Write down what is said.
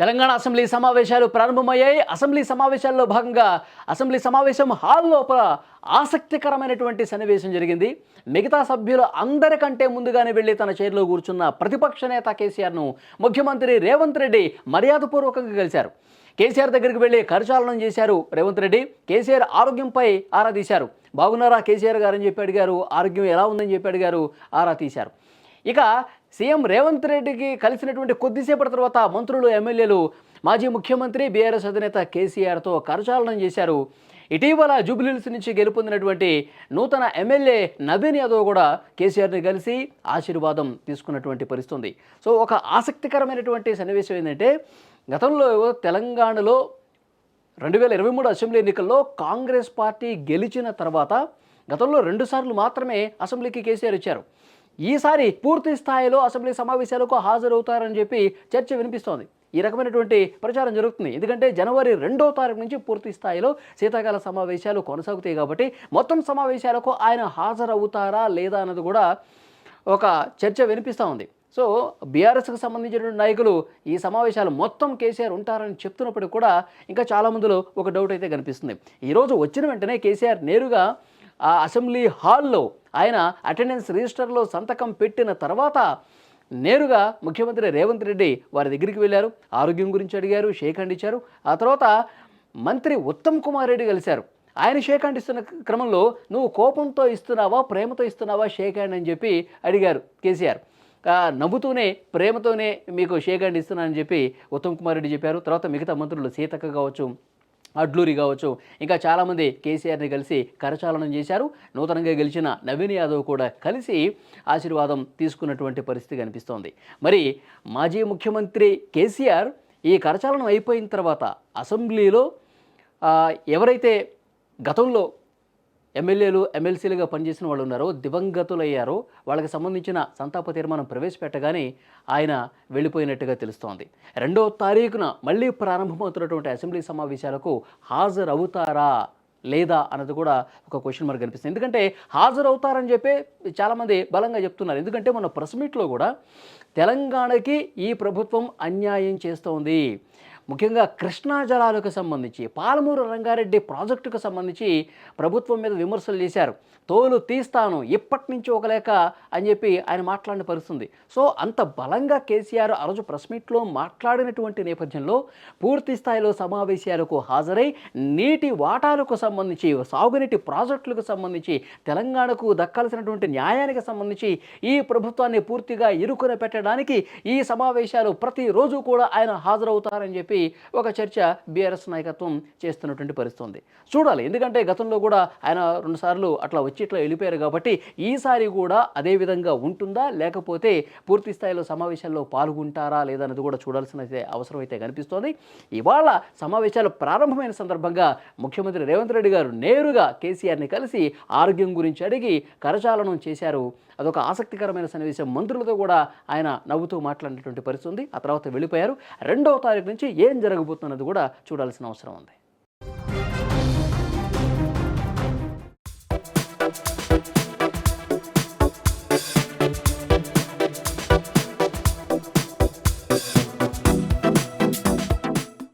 Telangana assembly సమావేశాలు ప్రారంభమయ్యాయి. Assembly సమావేశాల్లో భాగంగా అసెంబ్లీ సమావేశం హాల్ లోపల ఆసక్తికరమైనటువంటి సన్నివేశం జరిగింది. మిగతా సభ్యులు అందరికంటే ముందుగానే వెళ్ళి తన చైర్లో కూర్చున్న ప్రతిపక్ష నేత కేసీఆర్ను ముఖ్యమంత్రి రేవంత్ రెడ్డి మర్యాదపూర్వకంగా కలిశారు. కేసీఆర్ దగ్గరికి వెళ్ళి కరచాలనం చేశారు రేవంత్ రెడ్డి. కేసీఆర్ ఆరోగ్యంపై ఆరా తీశారు. బాగున్నారా కేసీఆర్ గారు? అని చెప్పి అడిగారు. ఆరోగ్యం ఎలా ఉందని చెప్పి అడిగారు. ఆరా తీశారు. ఇక సీఎం రేవంత్ రెడ్డికి కలిసినటువంటి కొద్దిసేపటి తర్వాత మంత్రులు ఎమ్మెల్యేలు మాజీ ముఖ్యమంత్రి బీఆర్ఎస్ అధినేత కేసీఆర్తో కరచాలనం చేశారు. ఇటీవల జూబ్లీహిల్స్ నుంచి గెలుపొందినటువంటి నూతన ఎమ్మెల్యే నవీన్ యాదవ్ కూడా కేసీఆర్ని కలిసి ఆశీర్వాదం తీసుకున్నటువంటి పరిస్థితుంది. సో ఒక ఆసక్తికరమైనటువంటి సన్నివేశం ఏంటంటే గతంలో తెలంగాణలో రెండు వేల ఇరవై మూడు అసెంబ్లీ ఎన్నికల్లో కాంగ్రెస్ పార్టీ గెలిచిన తర్వాత గతంలో రెండుసార్లు మాత్రమే అసెంబ్లీకి కేసీఆర్ ఇచ్చారు. ఈసారి పూర్తి స్థాయిలో అసెంబ్లీ సమావేశాలకు హాజరవుతారని చెప్పి చర్చ వినిపిస్తోంది. ఈ రకమైనటువంటి ప్రచారం జరుగుతుంది. ఎందుకంటే జనవరి రెండో తారీఖు నుంచి పూర్తి స్థాయిలో శీతాకాల సమావేశాలు కొనసాగుతాయి కాబట్టి మొత్తం సమావేశాలకు ఆయన హాజరవుతారా లేదా అన్నది కూడా ఒక చర్చ వినిపిస్తూ ఉంది. సో బీఆర్ఎస్కి సంబంధించినటువంటి నాయకులు ఈ సమావేశాలు మొత్తం కేసీఆర్ ఉంటారని చెప్తున్నప్పటికీ కూడా ఇంకా చాలామందిలో ఒక డౌట్ అయితే కనిపిస్తుంది. ఈరోజు వచ్చిన వెంటనే కేసీఆర్ నేరుగా ఆ అసెంబ్లీ హాల్లో ఆయన అటెండెన్స్ రిజిస్టర్లో సంతకం పెట్టిన తర్వాత నేరుగా ముఖ్యమంత్రి రేవంత్ రెడ్డి వారి దగ్గరికి వెళ్ళారు. ఆరోగ్యం గురించి అడిగారు షేక్ హ్యాండ్ ఇచ్చారు. ఆ తర్వాత మంత్రి ఉత్తమ్ కుమార్ రెడ్డి కలిశారు. ఆయన షేక్ హ్యాండ్ ఇస్తున్న క్రమంలో నువ్వు కోపంతో ఇస్తున్నావా ప్రేమతో ఇస్తున్నావా షేక్ హ్యాండ్ అని చెప్పి అడిగారు కేసీఆర్. నవ్వుతూనే ప్రేమతోనే మీకు షేక్ హ్యాండ్ ఇస్తున్నానని చెప్పి ఉత్తమ్ కుమార్ రెడ్డి చెప్పారు. తర్వాత మిగతా మంత్రులు సీతక్క కావచ్చు అడ్లూరి కావచ్చు. ఇంకా చాలామంది కేసీఆర్ని కలిసి కరచాలనం చేశారు. నూతనంగా గెలిచిన నవీన్ యాదవ్ కూడా కలిసి ఆశీర్వాదం తీసుకున్నటువంటి పరిస్థితి కనిపిస్తోంది. మరి మాజీ ముఖ్యమంత్రి కేసీఆర్ ఈ కరచాలనం అయిపోయిన తర్వాత అసెంబ్లీలో ఎవరైతే గతంలో ఎమ్మెల్యేలు ఎమ్మెల్సీలుగా పనిచేసిన వాళ్ళు ఉన్నారో దివంగతులయ్యారో. వాళ్ళకి సంబంధించిన సంతాప తీర్మానం ప్రవేశపెట్టగానే ఆయన వెళ్ళిపోయినట్టుగా తెలుస్తోంది. రెండో తారీఖున మళ్ళీ ప్రారంభమవుతున్నటువంటి అసెంబ్లీ సమావేశాలకు హాజరవుతారా లేదా అన్నది కూడా ఒక క్వశ్చన్ మార్క్ కనిపిస్తుంది. ఎందుకంటే హాజరవుతారని చెప్పి చాలామంది బలంగా చెప్తున్నారు. ఎందుకంటే మన ప్రెస్ మీట్లో కూడా తెలంగాణకి ఈ ప్రభుత్వం అన్యాయం చేస్తోంది. ముఖ్యంగా కృష్ణా జలాలకు సంబంధించి పాలమూరు రంగారెడ్డి ప్రాజెక్టుకు సంబంధించి ప్రభుత్వం మీద విమర్శలు చేశారు. తోలు తీస్తాను ఇప్పటి నుంచి ఒక లేక అని చెప్పి ఆయన మాట్లాడిన పరిస్థితుంది. సో అంత బలంగా కేసీఆర్ ఆ రోజు ప్రెస్ మీట్లో మాట్లాడినటువంటి నేపథ్యంలో పూర్తి స్థాయిలో సమావేశాలకు హాజరై నీటి వాటాలకు సంబంధించి సాగునీటి ప్రాజెక్టులకు సంబంధించి తెలంగాణకు దక్కాల్సినటువంటి న్యాయానికి సంబంధించి ఈ ప్రభుత్వాన్ని పూర్తిగా ఇరుకున పెట్టడానికి ఈ సమావేశాలు ప్రతిరోజు కూడా ఆయన హాజరవుతారని చెప్పి ఒక చర్చ బీఆర్ఎస్ నాయకత్వం చేస్తున్నటువంటి పరిస్థితి ఉంది చూడాలి. ఎందుకంటే గతంలో కూడా ఆయన రెండుసార్లు అట్లా వచ్చి ఇట్లా వెళ్ళిపోయారు కాబట్టి ఈసారి కూడా అదే విధంగా ఉంటుందా? లేకపోతే పూర్తి స్థాయిలో సమావేశాల్లో పాల్గొంటారా లేదన్నది కూడా చూడాల్సిన అయితే అవసరం అయితే కనిపిస్తోంది. ఇవాళ సమావేశాలు ప్రారంభమైన సందర్భంగా ముఖ్యమంత్రి రేవంత్ రెడ్డి గారు నేరుగా కేసీఆర్ని కలిసి ఆరోగ్యం గురించి అడిగి కరచాలనం చేశారు. అదొక ఆసక్తికరమైన సన్నివేశం. మంత్రులతో కూడా ఆయన నవ్వుతూ మాట్లాడినటువంటి పరిస్థితి ఉంది ఆ తర్వాత వెళ్ళిపోయారు. రెండవ తారీఖు నుంచి ఏం జరగబోతున్నది కూడా చూడాల్సిన అవసరం ఉంది.